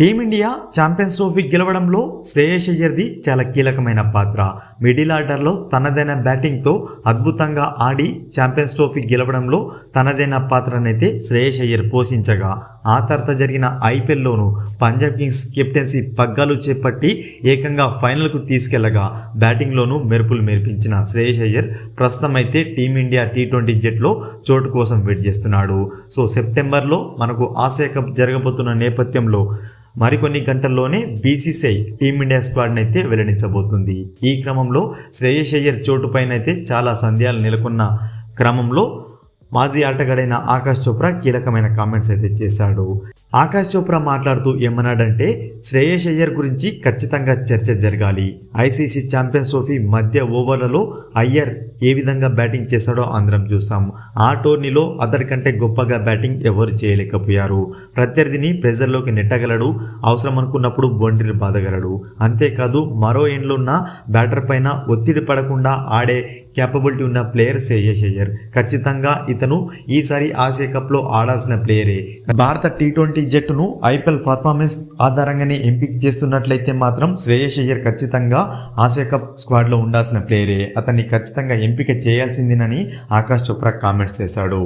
Team India champions trophy గెలవడంలో శ్రేయస్ అయ్యర్ది చాలా కీలకమైన పాత్ర. మిడిల్ ఆర్డర్లో తనదైన బ్యాటింగ్తో అద్భుతంగా ఆడి ఛాంపియన్స్ ట్రోఫీ గెలవడంలో తనదైన పాత్రనైతే శ్రేయస్ అయ్యర్ పోషించగా ఆ తర్వాత జరిగిన ఐపీఎల్లోనూ పంజాబ్ కింగ్స్ కెప్టెన్సీ పగ్గాలు చేపట్టి ఏకంగా ఫైనల్కు తీసుకెళ్ళగా బ్యాటింగ్లోనూ మెరుపులు మెరిపించిన శ్రేయస్ అయ్యర్ ప్రస్తుతం అయితే టీమిండియా టీ ట్వంటీ జట్లో చోటు కోసం వెయిట్ చేస్తున్నాడు. సో సెప్టెంబర్లో మనకు ఆసియా కప్ జరగబోతున్న నేపథ్యంలో మరికొన్ని గంటల్లోనే బీసీసీఐ టీమిండియా స్క్వాడ్ని అయితే వెల్లడించబోతుంది. ఈ క్రమంలో శ్రేయస్ అయ్యర్ చోటుపైన అయితే చాలా సందేహాలు నెలకొన్న క్రమంలో మాజీ ఆటగాడైన ఆకాష్ చోప్రా కీలకమైన కామెంట్స్ అయితే చేశాడు. ఆకాష్ చోప్రా మాట్లాడుతూ ఏమన్నాడంటే శ్రేయస్ అయ్యర్ గురించి ఖచ్చితంగా చర్చ జరగాలి. ఐసీసీ ఛాంపియన్స్ ట్రోఫీ మధ్య ఓవర్లలో అయ్యర్ ఏ విధంగా బ్యాటింగ్ చేశాడో అందరం చూస్తాం. ఆ టోర్నీలో అతడికంటే గొప్పగా బ్యాటింగ్ ఎవరు చేయలేకపోయారు. ప్రత్యర్థిని ప్రెజర్లోకి నెట్టగలడు అవసరం అనుకున్నప్పుడు బొండ్రిని బాధగలడు. అంతేకాదు మరో ఎండ్లో ఉన్న బ్యాటర్ పైన ఒత్తిడి పడకుండా ఆడే క్యాపబిలిటీ ఉన్న ప్లేయర్ శ్రేయస్ అయ్యర్. ఖచ్చితంగా ఇతను ఈసారి ఆసియా కప్లో ఆడాల్సిన ప్లేయరే. భారత టీ ట్వంటీ జట్టును ఐపీఎల్ పర్ఫార్మెన్స్ ఆధారంగానే ఎంపిక చేస్తున్నట్లయితే మాత్రం శ్రేయస్ అయ్యర్ ఖచ్చితంగా ఆసియా కప్ స్క్వాడ్లో ఉండాల్సిన ప్లేయరే. అతన్ని ఖచ్చితంగా ఎంపిక చేయాల్సిందేనని ఆకాష్ చోప్రా కామెంట్స్ చేశాడు.